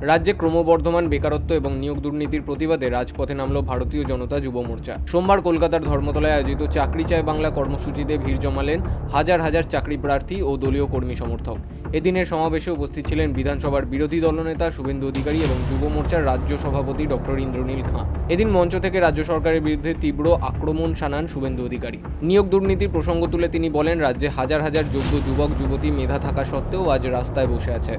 রাজ্যে ক্রমবর্ধমান বেকারত্ব এবং নিয়োগ দুর্নীতির প্রতিবাদে রাজপথে নামল ভারতীয় জনতা যুব মোর্চা। সোমবার কলকাতার ধর্মতলায় আয়োজিত চাকরি চায় বাংলা কর্মসূচিতে ভিড় জমালেন হাজার হাজার চাকরি প্রার্থী ও দলীয় কর্মী সমর্থক। এদিনের সমাবেশে উপস্থিত ছিলেন বিধানসভার বিরোধী দলনেতা শুভেন্দু অধিকারী এবং যুব মোর্চার রাজ্য সভাপতি ডক্টর ইন্দ্রনীল খাঁ। এদিন মঞ্চ থেকে রাজ্য সরকারের বিরুদ্ধে তীব্র আক্রমণ শানান শুভেন্দু অধিকারী। নিয়োগ দুর্নীতির প্রসঙ্গ তুলে তিনি বলেন, রাজ্যে হাজার হাজার যোগ্য যুবক, যুবতী মেধা থাকা সত্ত্বেও আজ রাস্তায় বসে আছে।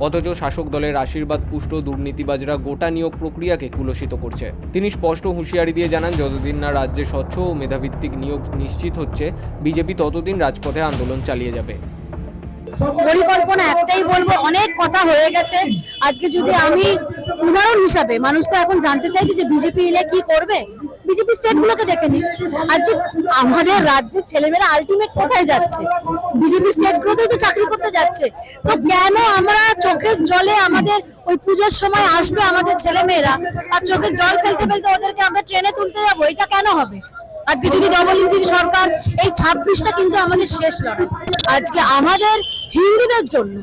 অথচ শাসক দলের আশীর্বাদ পুষ্ট দুর্নীতিবাজরা গোটা নিয়োগ প্রক্রিয়াকে কুলসিত করছে। তিনি স্পষ্ট হুঁশিয়ারি দিয়ে জানান, যতদিন না রাজ্যে স্বচ্ছ ও মেধাভিত্তিক নিয়োগ নিশ্চিত হচ্ছে, বিজেপি ততদিন রাজপথে আন্দোলন চালিয়ে যাবে। পরিকল্পনা একটাই বলব, অনেক কথা হয়ে গেছে। আজকে যদি আমি উদাহরণ হিসাবে, মানুষ তো এখন জানতে চাইছে যে বিজেপি এলে কি করবে। বিজেপি স্টেট গুলোকে দেখে নি আজকে আমাদের রাজ্যের ছেলেমেয়েরা আলটিমেট কোথায় যাচ্ছে? বিজেপি স্টেট গুলোতেই তো চাকরি করতে যাচ্ছে। তো কেন আমরা চোখের জলে আমাদের ওই পুজোর সময় আসবে আমাদের ছেলেমেয়েরা আর চোখের জল ফেলতে ফেলতে ওদেরকে আমরা ট্রেনে তুলতে যাব। এটা কেন হবে? আজকে যদি ডবল ইঞ্জিন সরকার এই ছাব্বিশটা কিন্তু আমাদের শেষ লড়াই। আজকে আমাদের হিন্দুদের জন্য,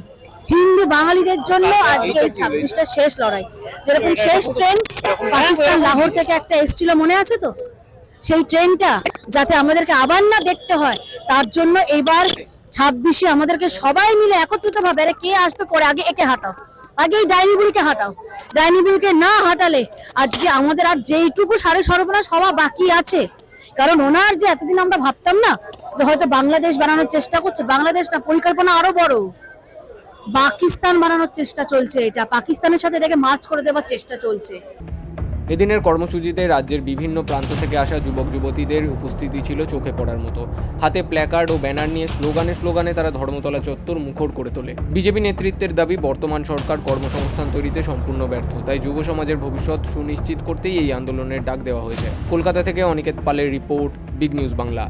হিন্দু বাঙালিদের জন্য আজকে এই ছাব্বিশটা শেষ লড়াই। যেরকম শেষ ট্রেন পাকিস্তান লাহোর থেকে একটা এসেছিল, মনে আছে তো? সেই ট্রেনটা যাতে আমাদেরকে আবার না দেখতে হয়, তার জন্য এবার ছাব্বিশে আমাদেরকে সবাই মিলে একত্রিত ভাবে কে আসবে পরে আগে একে হাঁটাও। আগে এই ডাইনি বুড়িকে হাঁটাও। ডাইনি বুড়িকে না হাঁটালে আজকে আমাদের আর যেইটুকু সাড়ে সর্বনাশ হওয়া বাকি আছে। কারণ ওনার যে এতদিন আমরা ভাবতাম না যে হয়তো বাংলাদেশ বানানোর চেষ্টা করছে বাংলাদেশ না পরিকল্পনা আরও বড়। পাকিস্তান বানানোর চেষ্টা চলছে এটা। পাকিস্তানের সাথে এটাকে মার্চ করে দেওয়ার চেষ্টা চলছে। এদিনের কর্মসূচিতে রাজ্যের বিভিন্ন প্রান্ত থেকে আসা যুবক যুবতীদের উপস্থিতি ছিল চোখে পড়ার মতো। হাতে প্ল্যাকার্ড ও ব্যানার নিয়ে স্লোগানে স্লোগানে তারা ধর্মতলা চত্বর মুখর করে তোলে। বিজেপি নেতৃত্বের দাবি, বর্তমান সরকার কর্মসংস্থান তৈরিতে সম্পূর্ণ ব্যর্থ। তাই যুব সমাজের ভবিষ্যৎ সুনিশ্চিত করতেই এই আন্দোলনের ডাক দেওয়া হয়েছে। কলকাতা থেকে অনিকেত পালের রিপোর্ট, বিগ নিউজ বাংলা।